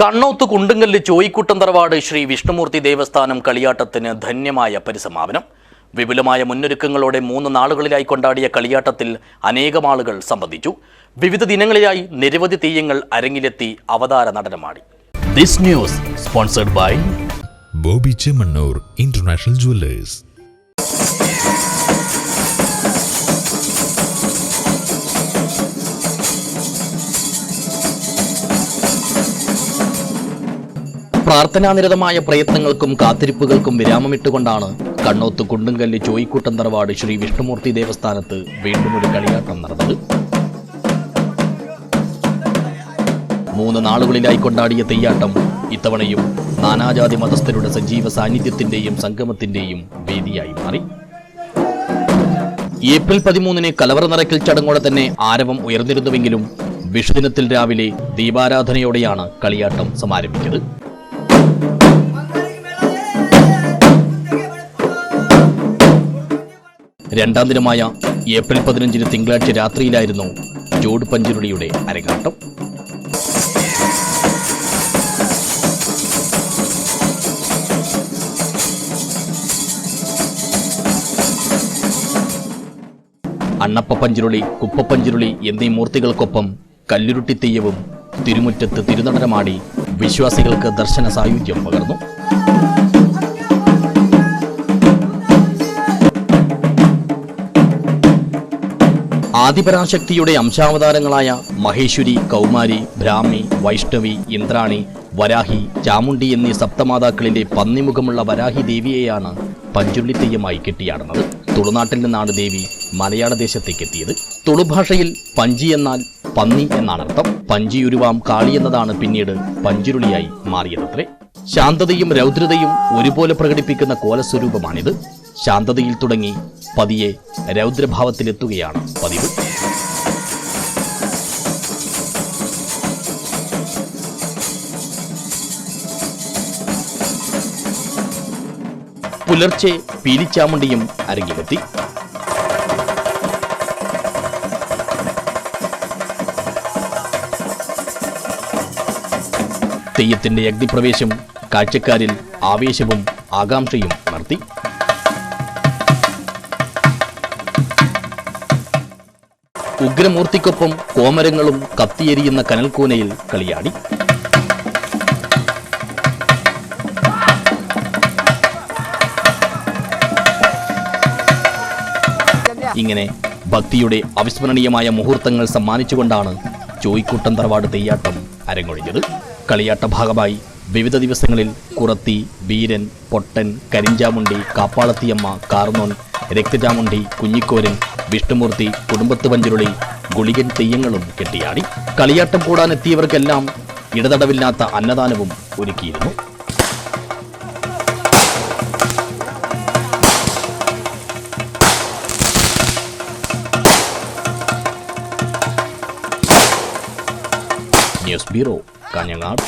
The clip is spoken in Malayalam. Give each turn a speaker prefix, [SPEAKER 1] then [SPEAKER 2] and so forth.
[SPEAKER 1] കണ്ണോത്ത് കുണ്ടുങ്കല്ല് ചോയിക്കുട്ടം തറവാട് ശ്രീ വിഷ്ണുമൂർത്തി ദേവസ്ഥാനം കളിയാട്ടത്തിന് ധന്യമായ പരിസമാപനം. വിപുലമായ മുന്നൊരുക്കങ്ങളോടെ മൂന്ന് നാളുകളിലായി കൊണ്ടാടിയ കളിയാട്ടത്തിൽ അനേകം ആളുകൾ സംബന്ധിച്ചു. വിവിധ ദിനങ്ങളിലായി നിരവധി തെയ്യങ്ങൾ അരങ്ങിലെത്തി അവതാര നടനമാടി. This news sponsored by
[SPEAKER 2] Bobby Chemmanur international jewellers.
[SPEAKER 1] പ്രാർത്ഥനാനിരതമായ പ്രയത്നങ്ങൾക്കും കാത്തിരിപ്പുകൾക്കും വിരാമമിട്ടുകൊണ്ടാണ് കണ്ണോത്ത് കുണ്ടുങ്കല്ല് ചോയിക്കൂട്ടം തറവാട് ശ്രീ വിഷ്ണുമൂർത്തി ദേവസ്ഥാനത്ത് വീണ്ടും ഒരു കളിയാട്ടം നടന്നത്. മൂന്ന് നാളുകളിലായി കൊണ്ടാടിയ തെയ്യാട്ടം ഇത്തവണയും നാനാജാതി മതസ്ഥരുടെ സജീവ സാന്നിധ്യത്തിന്റെയും സംഗമത്തിന്റെയും വേദിയായി മാറി. ഏപ്രിൽ പതിമൂന്നിന് കലവറ നിറയ്ക്കൽ ചടങ്ങോടെ തന്നെ ആരവം ഉയർന്നിരുന്നുവെങ്കിലും വിഷുദിനത്തിൽ രാവിലെ ദീപാരാധനയോടെയാണ് കളിയാട്ടം സമാരംഭിച്ചത്. രണ്ടാം ദിനമായ ഏപ്രിൽ പതിനഞ്ചിന് തിങ്കളാഴ്ച രാത്രിയിലായിരുന്നു ജോഡ് പഞ്ചുരുളിയുടെ അരങ്ങാട്ടം. അണ്ണപ്പ പഞ്ചുരുളി കുപ്പപ്പഞ്ചുരുളി എന്നീ മൂർത്തികൾക്കൊപ്പം കല്ലുരുട്ടി തെയ്യവും തിരുമുറ്റത്ത് തിരുനടനമാടി വിശ്വാസികൾക്ക് ദർശന സായുജ്യം പകർന്നു. ആദിപരാശക്തിയുടെ അംശാവതാരങ്ങളായ മഹേശ്വരി കൗമാരി ബ്രാഹ്മി വൈഷ്ണവി ഇന്ദ്രാണി വരാഹി ചാമുണ്ടി എന്നീ സപ്തമാതാക്കളിലെ പന്നിമുഖമുള്ള വരാഹി ദേവിയെയാണ് പഞ്ചുള്ളിത്തെയ്യമായി കെട്ടിയാടുന്നത്. തുളുനാട്ടിൽ നിന്നാണ് ദേവി മലയാള ദേശത്തേക്ക് എത്തിയത് തുളുഭാഷയിൽ പഞ്ചി എന്നാൽ പന്നി എന്നാണ് അർത്ഥം പഞ്ചിയുരുവാം കാളി എന്നതാണ് പിന്നീട് പഞ്ചുരുളിയായി മാറിയതത്രേ. ശാന്തതയും രൗദ്രതയും ഒരുപോലെ പ്രകടിപ്പിക്കുന്ന കോലസ്വരൂപമാണിത്. ശാന്തതയിൽ തുടങ്ങി പതിയെ രൗദ്രഭാവത്തിലെത്തുകയാണ് പതിവ്. പുലർച്ചെ പീലിച്ചാമുണ്ടിയും അരങ്ങിലെത്തി തെയ്യത്തിന്റെ അഗ്നിപ്രവേശം കാഴ്ചക്കാരിൽ ആവേശവും ആകാംക്ഷയും ഉണർത്തി. ഉഗ്രമൂർത്തിക്കൊപ്പം കോമരങ്ങളും കത്തിയെരിയുന്ന കനൽക്കൂനയിൽ കളിയാടി. ഇങ്ങനെ ഭക്തിയുടെ അവിസ്മരണീയമായ മുഹൂർത്തങ്ങൾ സമ്മാനിച്ചുകൊണ്ടാണ് ചോയ്ക്കുട്ടം തറവാട് തെയ്യാട്ടം അരങ്ങൊഴിഞ്ഞത്. കളിയാട്ട ഭാഗമായി വിവിധ ദിവസങ്ങളിൽ കുറത്തി വീരൻ പൊട്ടൻ കരിഞ്ചാമുണ്ടി കാപ്പാളത്തിയമ്മ കാർന്നോൻ രക്തചാമുണ്ടി കുഞ്ഞിക്കോരൻ വിഷ്ണുമൂർത്തി കുടുംബത്ത് പഞ്ചുരുളി ഗുളികൻ തെയ്യങ്ങളും കെട്ടിയാടി. കളിയാട്ടം കൂടാനെത്തിയവർക്കെല്ലാം ഇടതടവില്ലാത്ത അന്നദാനവും ഒരുക്കിയിരുന്നു. News bureau Kanhangad.